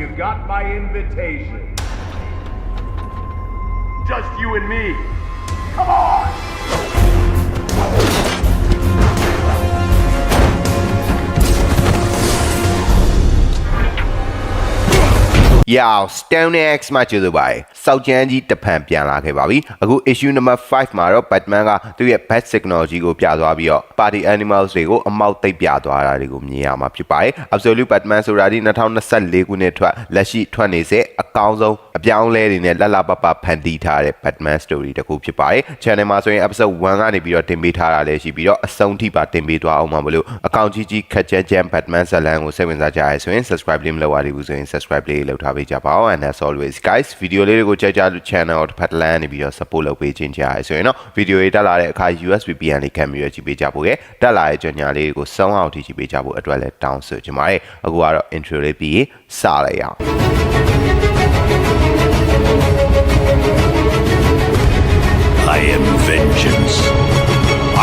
you got my invitation. Just you and me. Come on! ရအောင် Stone X မှာကျေးဇူးပါတယ်။စောက်ချမ်းကြီးတဖန်ပြန်လာခဲ့ပါပြီ။အခု issue number 5မှာတော့ Batman ကသူ့ရဲ့ Bat Technology ကိုပြသွားပြီးတော့ Party Animals တွေကိုအမောက်သိပ်ပြသွားတာတွေကိုမြင်ရမှာဖြစ်ပါတယ်။ Absolute Batman ဆိုတာဒီ2024ခုနှစ်ထွက်လက်ရှိထွက်နေစေအကောင်းဆုံးအပြောင်းအလဲတွေနဲ့လက်လပပဖန်တီးထားတဲ့ Batman story တစ်ခုဖြစ်ပါတယ်။ Channel မှာဆိုရင် episode 1ကနေပြီးတော့တင်ပေးထားတာလည်းရှိပြီးတော့အဆုံးထိပါတင်ပေးသွားအောင်မှာမလို့အကောင့်ကြီးကြီးခက်ချမ်းချမ်း Batman ဇာတ်လမ်းကိုစိတ်ဝင်စားကြရဆိုရင် subscribe လေးမလုပ်ရသေးဘူးဆိုရင် subscribe လေးလုပ်ထားပေးကြပါဦး and as always guys video လေးတွေကိုကြိုက်ကြလို့ channel ကိုတစ်ဖက်တစ်လမ်းနေပြီးတော့ support လုပ်ပေးခြင်းကြရဆိုရင်တော့ video တွေတက်လာတဲ့အခါ US VPN လေးခံပြီးတော့ကြည့်ပေးကြဖို့ရတက်လာတဲ့ကြော်ညာလေးတွေကိုစောင်းအောင်ထိကြည့်ပေးကြဖို့အတွက်လည်းတောင်းဆိုချင်ပါတယ်အခုကတော့ intro လေးပြီးရင်စလိုက်ရအောင် I am vengeance.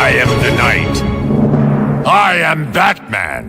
I am the night. I am Batman.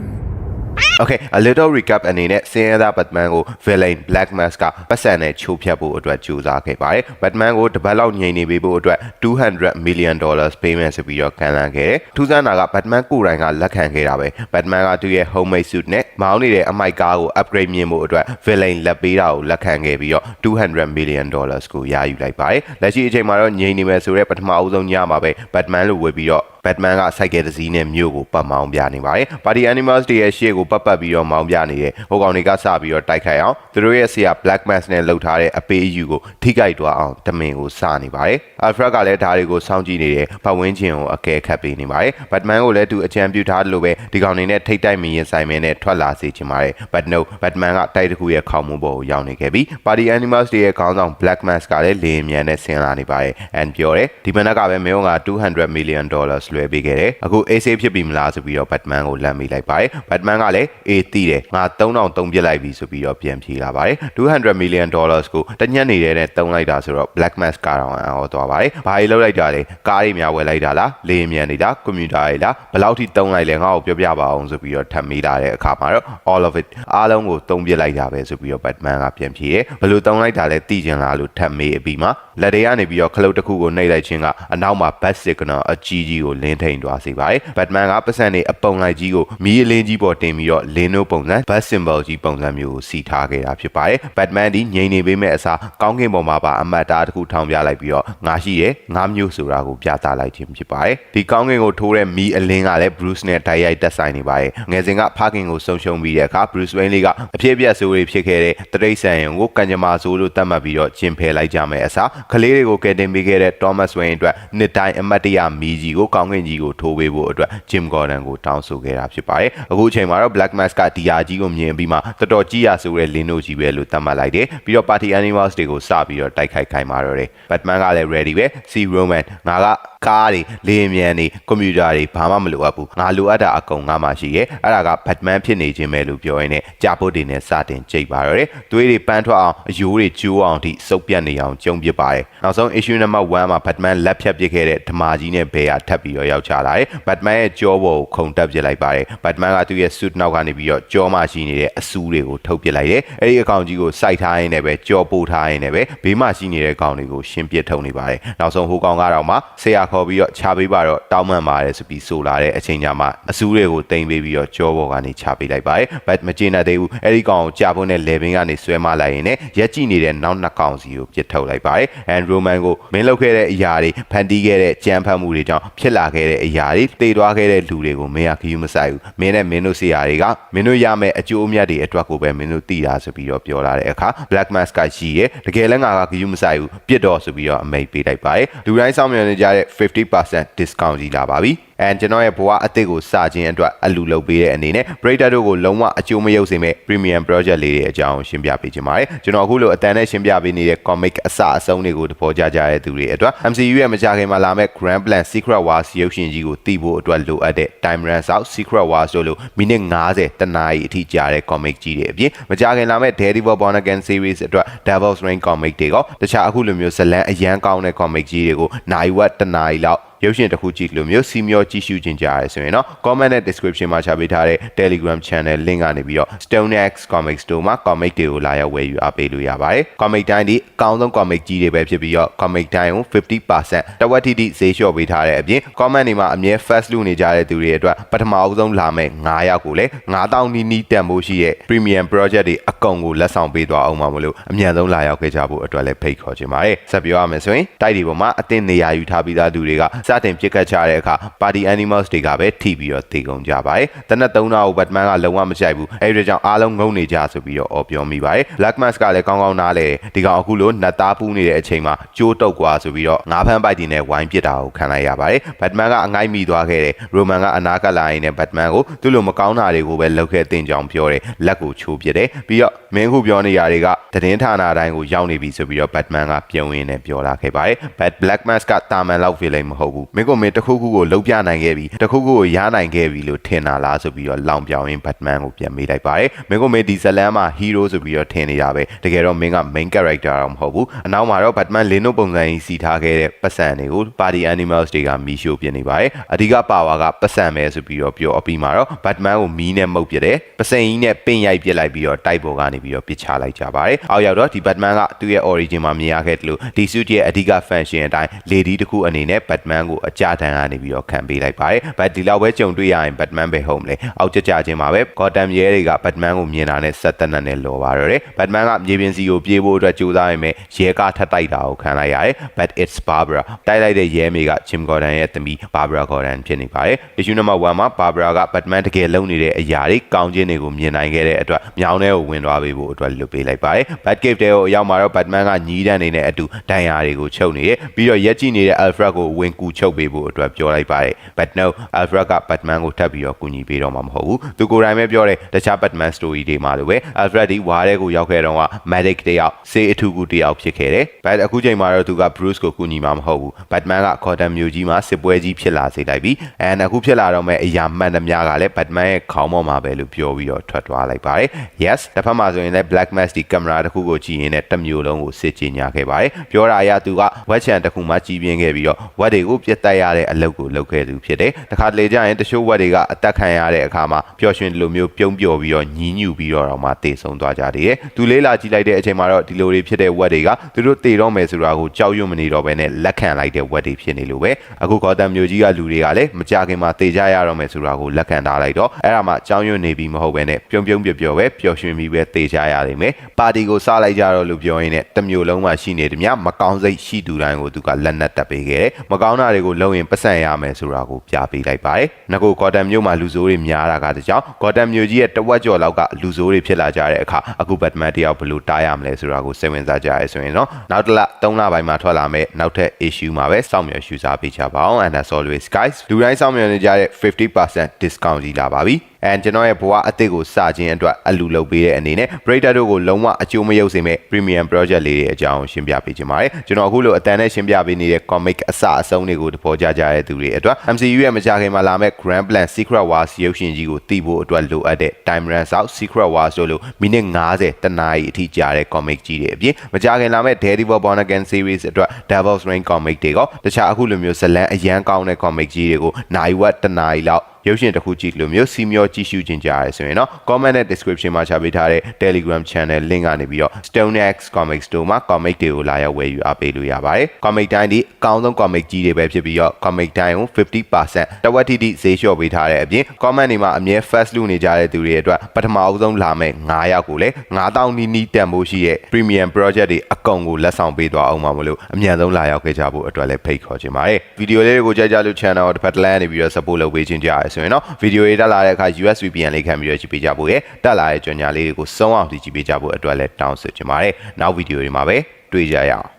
Okay a little recap အနေနဲ့စင်းရဲသား Batman ကို villain Black Mask ကပတ်စံနဲ့ချိုးဖျက်ဖို့အတွက်ကြိုးစားခဲ့ပါတယ်။ Batman ကိုတပတ်လောက်ညှိနေပေးဖို့အတွက်200 million dollars payment ဆိုပြီးတော့ခံလာခဲ့တယ်။ထူးဆန်းတာက Batman ကိုယ်တိုင်ကလက်ခံခဲ့တာပဲ။ Batman ကသူ့ရဲ့ homemade suit နဲ့မောင်းနေတဲ့အမိုက်ကားကို upgrade မြင်ဖို့အတွက် villain လက်ပေးတာကိုလက်ခံခဲ့ပြီးတော့200 million dollars ကိုရယူလိုက်ပါတယ်။လက်ရှိအချိန်မှာတော့ညှိနေမယ်ဆိုတဲ့ပထမအဦးဆုံးညမှာပဲ Batman လို့ဝေပြီးတော့ Batman ကစိုက်ကယ်တစ်စီးနဲ့မြို့ကိုပတ်မောင်းပြနေပါတယ်။ Party Animals တွေရဲ့ရှေ့ကိုပတ်ပတ်ပြီးတော့မောင်းပြနေတဲ့ဟိုကောင်တွေကစပြီးတော့တိုက်ခိုက်အောင်သူတို့ရဲ့ဆရာ Black Mask နဲ့လှုပ်ထားတဲ့အပေးအယူကိုထိခိုက်သွားအောင်တမင်ကိုစနေပါတယ်။ Alfred ကလည်းဒါတွေကိုစောင့်ကြည့်နေတယ်ပတ်ဝန်းကျင်ကိုအကဲခတ်ပေးနေပါတယ်။ Batman ကိုလည်းသူအကြံပြုထားတယ်လို့ပဲဒီကောင်တွေနဲ့ထိတ်တိုက်မရင်ဆိုင်မင်းနဲ့ထွက်လာစေချင်ပါတယ်။ But no Batman ကတိုက်တစ်ခုရဲ့ခေါင်းမိုးပေါ်ကိုရောက်နေခဲ့ပြီး Party Animals တွေရဲ့ခေါင်းဆောင် Black Mask ကလည်းလေယာဉ်မြန်နဲ့ဆင်းလာနေပါတယ်။ and ပြောတယ်ဒီမနက်ကပဲမင်းက200 million dollars လွှဲပေးခဲ့တယ်အခု AC ဖြစ်ပြီမလားဆိုပြီးတော့ Batman ကိုလမ်းမိလိုက်ပါတယ် Batman ကလည်းအေးသိတယ်ငါ3000သုံးပြစ်လိုက်ပြီဆိုပြီးတော့ပြန်ဖြေလာပါတယ်200 million dollars ကိုတညက်နေတဲ့နဲ့တုံးလိုက်တာဆိုတော့ Black Mask ကတော့အံ့ဩသွားပါတယ်ဘာကြီးလောက်လိုက်တာလဲကားတွေများဝယ်လိုက်တာလားလေယာဉ်မြန်တွေလားကွန်ပျူတာတွေလားဘယ်လောက်ထိတုံးလိုက်လဲငါ့ကိုပြောပြပါအောင်ဆိုပြီးတော့ထပ်မေးလာတဲ့အခါမှာတော့ all of it အားလုံးကိုတုံးပြစ်လိုက်တာပဲဆိုပြီးတော့ Batman ကပြန်ဖြေတယ်ဘယ်လိုတုံးလိုက်တာလဲသိချင်လားလို့ထပ်မေးအပြီးမှာလက်တွေကနေပြီးတော့ခလုတ်တစ်ခုကိုနှိပ်လိုက်ခြင်းကအနောက်မှာ bat signal အကြီးကြီးကိုလင်းထိန်သွားစေပါတယ် Batman ကပတ်စံနေအပုံလိုက်ကြီးကိုမီးအလင်းကြီးပေါ်တင်ပြီးတော့လင်းတို့ပုံစံ bat symbol ကြီးပုံစံမျိုးကိုစီထားခဲ့တာဖြစ်ပါတယ် Batman ဒီငြိမ်နေပေးမဲ့အစားကောင်းကင်ပေါ်မှာပါအမတ်သားတစ်ခုထောင်ပြလိုက်ပြီးတော့ငါရှိရဲ့ငါမျိုးဆိုတာကိုပြသလိုက်ခြင်းဖြစ်ပါတယ်ဒီကောင်းကင်ကိုထိုးတဲ့မီးအလင်းကလည်း Bruce နဲ့တိုက်ရိုက်တက်ဆိုင်နေပါတယ်ငယ်စဉ်ကဖခင်ကိုဆုံးရှုံးပြီးတဲ့အခါ Bruce Wayne လေးကအဖြစ်အပျက်ဆိုးတွေဖြစ်ခဲ့တဲ့တရိတ်ဆန်ရင်ကိုကံကြမ္မာဆိုးလို့တတ်မှတ်ပြီးတော့ကျင်ဖယ်လိုက်ကြမယ်အစားကလေးတွေကိုကယ်တင်ပေးခဲ့တဲ့ Thomas Wayne အတွက်နှစ်တိုင်းအမတ်တရမီးကြီးကိုကောင်းကင်ကြီးကိုထိုးပေးဖို့အတွက် Jim Gordon ကိုတောင်းဆိုခဲ့တာဖြစ်ပါတယ်အခုအချိန်မှာတော့ Black Mask ကဒီယာကြီးကိုမြင်ပြီးမှတော်တော်ကြီးရဆိုတဲ့လင်းတို့ကြီးပဲလို့သတ်မှတ်လိုက်တယ်ပြီးတော့ Party Animals တွေကိုစပြီးတော့တိုက်ခိုက်ခိုင်းပါတော့တယ် Batman ကလည်း ready ပဲ See Roman ငါကကားတွေလေယာဉ်မြန်တွေကွန်ပျူတာတွေဘာမှမလိုအပ်ဘူးငါလိုအပ်တာအကုန်ငါမှရှိရဲ့အဲ့ဒါက Batman ဖြစ်နေခြင်းပဲလို့ပြောရင်းနဲ့ကြာပုတ်တွေနဲ့စတင်ကြိတ်ပါတော့တယ်သွေးတွေပန်းထွက်အောင်အယိုးတွေကျိုးအောင်ထိစုပ်ပြတ်နေအောင်ကြုံပစ်ပါတယ်နောက်ဆုံး issue number 1မှာ Batman လက်ဖြတ်ပစ်ခဲ့တဲ့ဓမာကြီးနဲ့ဘယ်ဟာထပ်ပြီးတော့ရောက်ချလာတယ် Batman ရဲ့ကြောပေါ်ကိုခုန်တက်ပစ်လိုက်ပါတယ် Batman ကသူ့ရဲ့ suit နောက်ကနေပြီးတော့ကြောမှရှိနေတဲ့အဆူးတွေကိုထုတ်ပစ်လိုက်တယ်အဲ့ဒီအကောင်ကြီးကိုစိုက်ထားရင်းနဲ့ပဲကြောပို့ထားရင်းနဲ့ပဲဘေးမှာရှိနေတဲ့ကောင်တွေကိုရှင်းပစ်ထုတ်နေပါတယ်နောက်ဆုံးဟိုကောင်ကတော့မှဆရာခေါ်ပြီးတော့ခြာပေးပါတော့တောင်းပန်ပါတယ်ဆိုပြီးဆိုလာတဲ့အချိန်ကြမှာအဆူးတွေကိုတင်ပေးပြီးတော့ကြောပေါ်ကနေခြာပေးလိုက်ပါတယ်ဘတ်မကျေနပ်သေးဘူးအဲ့ဒီကောင်ကိုကြာဖို့နဲ့လေဘင်းကနေဆွဲမလိုက်ရင်လည်းရက်ကြည့်နေတဲ့နောက်နှစ်ကောင်စီကိုပြစ်ထုတ်လိုက်ပါတယ်အန်ရိုမန်ကိုမင်းလုပ်ခဲ့တဲ့အရာတွေဖန်တီးခဲ့တဲ့ကြမ်းဖက်မှုတွေကြောင့်ဖြစ်လာခဲ့တဲ့အရာတွေတည်သွားခဲ့တဲ့လူတွေကိုမင်းကခယူးမဆိုင်ဘူးမင်းနဲ့မင်းတို့ဆရာတွေကမင်းတို့ရမယ့်အကျိုးအမြတ်တွေအတွက်ကိုပဲမင်းတို့သိတာဆိုပြီးတော့ပြောလာတဲ့အခါ Black Mask ကရှိရဲတကယ်လည်းငါကခယူးမဆိုင်ဘူးပြစ်တော်ဆိုပြီးတော့အမိတ်ပေးလိုက်ပါတယ်လူတိုင်းစောင့်မျှော်နေကြတဲ့50% discount ကြီးလာပါပြီ အဲကျွန်တော်ရဲ့ဘဝအသစ်ကိုစခြင်းအတွက်အလူလုပ်ပေးတဲ့အနေနဲ့ Breaker တို့ကိုလုံးဝအကျိုးမရုပ်စေမဲ့ Premium Project လေးတွေအကြောင်းရှင်းပြပေးချင်ပါတယ်ကျွန်တော်အခုလိုအတန်နဲ့ရှင်းပြပေးနေတဲ့ comic အစအဆုံးတွေကိုတပေါ်ကြကြတဲ့သူတွေအတွက် MCU ရဲ့မကြခင်မှာလာမဲ့ Grand Plan Secret Wars ရုပ်ရှင်ကြီးကိုသိဖို့အတွက်လိုအပ်တဲ့ Time Runs Out Secret Wars တို့လိုမိနစ်90တနာရီအထိကြာတဲ့ comic ကြီးတွေအပြင်မကြခင်လာမဲ့ Daredevil Born Again series အတွက် Devil's Reign comic တွေကောတခြားအခုလိုမျိုးဇလန်အရန်ကောင်းတဲ့ comic ကြီးတွေကိုနိုင်ဝက်တနာရီလောက်ရုပ်ရှင်တစ်ခုကြည့်လို့မျိုးစီမျောကြည့်ရှုကြင်ကြရဲဆိုရင်တော့ comment နဲ့ description မှာချပေးထားတဲ့ Telegram channel link ကနေပြီးတော့ StoneX Comic Store မှာ comic တွေကိုလာရောက်ဝယ်ယူအားပေးလို့ရပါတယ်။ comic တိုင်းဒီအကောင်းဆုံး comic ကြီးတွေပဲဖြစ်ပြီးတော့ comic တိုင်းကို50%တဝက်တိတိဈေးလျှော့ပေးထားတဲ့အပြင် comment တွေမှာအမြဲ first look နေကြတဲ့သူတွေအတွက်ပထမအဆုံးလာမယ့်9ရောက်ကိုလည်း9000နီးနီးတန်ဖိုးရှိတဲ့ premium project တွေအကုန်ကိုလက်ဆောင်ပေးသွားအောင်ပါမလို့အမြန်ဆုံးလာရောက်ခဲ့ကြဖို့အတွက်လည်းဖိတ်ခေါ်ချင်ပါတယ်။ဆက်ပြောရမယ်ဆိုရင်တိုက်တွေပေါ်မှာအသင့်နေရာယူထားပြီးသားသူတွေကစတင်ပြစ်ခတ်ချတဲ့အခါ party animals တွေကပဲထိပြီးတော့တေကုန်ကြပါတယ်တနက်3နာရီဘတ်မန်ကလုံးဝမကြိုက်ဘူးအဲဒီကြောင့်အားလုံးငုံနေကြဆိုပြီးတော့အော်ပြောမိပါတယ် black mask ကလည်းကောင်းကောင်းနားလေဒီကောင်အခုလိုနတ်သားပူးနေတဲ့အချိန်မှာကြိုးတုတ်ကွာဆိုပြီးတော့ငါးဖမ်းပိုက်တင်နဲ့ဝိုင်းပစ်တာကိုခံလိုက်ရပါတယ်ဘတ်မန်ကအငိုက်မိသွားခဲ့တယ်ရိုမန်ကအနာကလာရင်နဲ့ဘတ်မန်ကိုသူ့လိုမကောင်းတာတွေကိုပဲလုပ်ခဲ့တင်ကြောင်ပြောတယ်လက်ကိုချိုးပစ်တယ်ပြီးတော့မင်းခုပြောနေရတွေကသတင်းဌာနတိုင်းကိုရောက်နေပြီဆိုပြီးတော့ဘတ်မန်ကပြုံးရင်းနဲ့ပြောလာခဲ့ပါတယ်ဘတ် black mask ကတာမန်လောက် feel မဟုတ်ဘူးမင်းကမင်းတစ်ခုခုကိုလုံးပြနိုင်ခဲ့ပြီတစ်ခုခုကိုရနိုင်ခဲ့ပြီလို့ထင်တာလားဆိုပြီးတော့လောင်ပြောင်ရင်းဘတ်မန်ကိုပြန်မေးလိုက်ပါတယ်မင်းကမင်းဒီဇလန်မှာ hero ဆိုပြီးတော့ထင်နေတာပဲတကယ်တော့မင်းက main character တော့မဟုတ်ဘူးအနောက်မှာတော့ Batman လင်းတို့ပုံစံကြီးစီထားခဲ့တဲ့ပတ်စံတွေကို party animals တွေကမီးရှို့ပြနေပါတယ်အဓိကပါဝါကပတ်စံပဲဆိုပြီးတော့ပြောအပြီးမှာတော့ Batman ကိုမီးနဲ့မှုတ်ပြတယ်ပစံကြီးနဲ့ပင်ရိုက်ပြစ်လိုက်ပြီးတော့တိုက်ပေါ်ကနေပြီးတော့ပစ်ချလိုက်ကြပါတယ်အောက်ရောက်တော့ဒီ Batman ကသူ့ရဲ့ origin မှာမြင်ရခဲ့တယ်လို့ဒီ suit ရဲ့အဓိက function အတိုင်း lady တစ်ခုအနေနဲ့ Batman ကိုအကြတန်းကနေပြီးတော့ခံပေးလိုက်ပါတယ် but ဒီလောက်ပဲကြုံတွေ့ရရင် Batman ပဲဟုတ်မလဲအောက်ကြကြချင်းမှာပဲ Gotham ရဲတွေက Batman ကိုမြင်တာနဲ့ဆက်သက်နဲ့လော်ပါတော့တယ် Batman ကမြေပြင်စီကိုပြေးဖို့အတွက်ကြိုးစားရမယ်ရဲကားထပ်တိုက်တာကိုခံလိုက်ရတယ် but it's Barbara တိုက်လိုက်တဲ့ရဲမေက Jim Gordon ရဲ့သမီး Barbara Gordon ဖြစ်နေပါတယ် issue number 1မှာ Barbara က Batman တကယ်လုပ်နေတဲ့အရာတွေကောင်းခြင်းတွေကိုမြင်နိုင်ခဲ့တဲ့အတွက်မြောင်းထဲကိုဝင်သွားပေးဖို့အတွက်လွတ်ပေးလိုက်ပါတယ် Batcave တဲကိုအရောက်မှာတော့ Batman ကညီးတန်းနေတဲ့အတူဒဏ်ရာတွေကိုချုပ်နေတယ်ပြီးတော့ရက်ကြည့်နေတဲ့ Alfred ကိုဝင်ကူချုပ်ပေးဖို့အတွက်ပြောလိုက်ပါတယ် but no Alfred က Batman ကိုထပ်ပြီးတော့ကူညီပေးတော့မှာမဟုတ်ဘူးသူကိုယ်တိုင်ပဲပြောတယ်တခြား Batman story တွေမှာလိုပဲ Alfred ဒီဝါးတဲ့ကိုရောက်ခဲ့တော့က medic တယောက်စေးအထူးကူတယောက်ဖြစ်ခဲ့တယ် but အခုချိန်မှာတော့သူက Bruce ကိုကူညီမှာမဟုတ်ဘူး Batman က Gotham မြို့ကြီးမှာစစ်ပွဲကြီးဖြစ်လာစေလိုက်ပြီ and အခုဖြစ်လာတော့မဲ့အရာမှန်သမျှကလည်း Batman ရဲ့ခေါင်းပေါ်မှာပဲလို့ပြောပြီးတော့ထွက်သွားလိုက်ပါတယ် yes တစ်ဖက်မှာဆိုရင်လည်း Black Mask ဒီကင်မရာတစ်ခုကိုကြည့်ရင်းနဲ့တစ်မျိုးလုံးကိုစစ်ကြေညာခဲ့ပါတယ်ပြောတာအရသူကဝက်ချန်တစ်ခုမှကြီးပြင်းခဲ့ပြီးတော့ဝက်တွေကိုပြတ်တက်ရတဲ့အလုပ်ကိုလုပ်ခဲ့သူဖြစ်တယ်တခါတလေကျရင်တချို့ဝက်တွေကအသက်ခံရတဲ့အခါမှာပျော်ရွှင်ဒီလိုမျိုးပြုံးပျော်ပြီးတော့ညီးညူပြီးတော့တော့မှတေဆုံးသွားကြတယ်သူလေးလာကြည့်လိုက်တဲ့အချိန်မှာတော့ဒီလိုတွေဖြစ်တဲ့ဝက်တွေကသူတို့တေတော့မယ်ဆိုတာကိုကြောက်ရွံ့မနေတော့ဘဲနဲ့လက်ခံလိုက်တဲ့ဝက်တွေဖြစ်နေလို့ပဲအခုဂေါ်တမ်မျိုးကြီးကလူတွေကလည်းမကြခင်မှာတေကြရတော့မယ်ဆိုတာကိုလက်ခံထားလိုက်တော့အဲ့ဒါမှကြောက်ရွံ့နေပြီးမဟုတ်ဘဲနဲ့ပြုံးပြုံးပျော်ပျော်ပဲပျော်ရွှင်ပြီးပဲတေကြရလိမ့်မယ်ပါတီကိုစလိုက်ကြတော့လို့ပြောရင်းနဲ့တစ်မျိုးလုံးမှာရှိနေတယ်မြမကောင်းစိတ်ရှိသူတိုင်းကိုသူကလက်နက်တက်ပေးခဲ့တယ်မကောင်းတာတွေကိုလုပ်ရင်ပတ်စံရမယ်ဆိုတာကိုပြပေးလိုက်ပါတယ်ငကိုဂေါ်တမ်မျိုးမှာလူဆိုးတွေများတာကတကြောင်ဂေါ်တမ်မျိုးကြီးရဲ့တဝက်ကျော်လောက်ကလူဆိုးတွေဖြစ်လာကြတဲ့အခါအခုဘတ်မန်တယောက်ဘယ်လိုတားရမလဲဆိုတာကိုစိတ်ဝင်စားကြရဲဆိုရင်တော့နောက်တစ်လ3လပိုင်းမှာထွက်လာမယ့်နောက်ထပ် issue မှာပဲစောင့်မျှော်ရှုစားပေးကြပါအောင် and as always guys လူတိုင်းစောင့်မျှော်နေကြတဲ့50% discount ကြီးလာပါပြီ and ကျွန်တော်ရဲ့ဘဝအသစ်ကိုစခြင်းအတွက်အလူလုပ်ပေးတဲ့အနေနဲ့ Breaker တို့ကိုလုံးဝအကျိုးမရုပ်စေမဲ့ Premium Project လေးတွေအကြောင်းရှင်းပြပေးခြင်းပါတယ်ကျွန်တော်အခုလိုအတန်နဲ့ရှင်းပြပေးနေတဲ့ comic အစအဆုံးတွေကိုတပေါ်ကြကြတဲ့သူတွေအတွက် MCU ရဲ့မကြခင်မှာလာမဲ့ Grand Plan Secret Wars ရုပ်ရှင်ကြီးကိုသိဖို့အတွက်လိုအပ်တဲ့ Time Run Out Secret Wars တို့လိုမိနစ်90တနာရီအထိကြာတဲ့ comic ကြီးတွေအပြင်မကြခင်လာမဲ့ Daredevil Born Again series အတွက် Devil's Reign comic တွေကတခြားအခုလိုမျိုးဇလန်အရန်ကောင်းတဲ့ comic ကြီးတွေကိုနိုင်ဝက်တနာရီလောက်ရုပ်ရှင်တစ်ခုကြည့်လို့မျိုးစီမျောကြည့်ရှုခြင်းကြရဲဆိုရင်တော့ comment နဲ့ description မှာချပေးထားတဲ့ Telegram channel link ကနေပြီးတော့ StoneX Comic Store မှာ comic တွေကိုလာရောက်ဝယ်ယူအားပေးလို့ရပါတယ်။ comic တိုင်းဒီအကောင်းဆုံး comic ကြီးတွေပဲဖြစ်ပြီးတော့ comic တိုင်းကို50%တဝက်တိတိဈေးလျှော့ပေးထားတဲ့အပြင် comment တွေမှာအမြဲ first လူနေကြတဲ့သူတွေအတွက်ပထမအဆုံးလာမဲ့9ယောက်ကိုလည်း9000နီးနီးတန်ဖိုးရှိတဲ့ premium project တွေအကုန်ကိုလက်ဆောင်ပေးသွားအောင်ပါမလို့အမြန်ဆုံးလာရောက်ခဲ့ကြဖို့အတွက်လည်းဖိတ်ခေါ်ချင်ပါတယ်။ဗီဒီယိုလေးတွေကိုကြိုက်ကြလို့ channel ကိုတစ်ဖက်တစ်လမ်းနေပြီးတော့ support လုပ်ပေးခြင်းကြရဲဆိုရင်တော့ဗီဒီယိုတွေတက်လာတဲ့အခါ US VPN လေးခံပြီးတော့ကြည့်ပေးကြဖို့ရတက်လာတဲ့ကြော်ညာလေးတွေကိုစုံအောင်ကြည့်ပေးကြဖို့အတွက်လည်းတောင်းဆိုချင်ပါတယ်။နောက်ဗီဒီယိုတွေမှာပဲတွေ့ကြရအောင်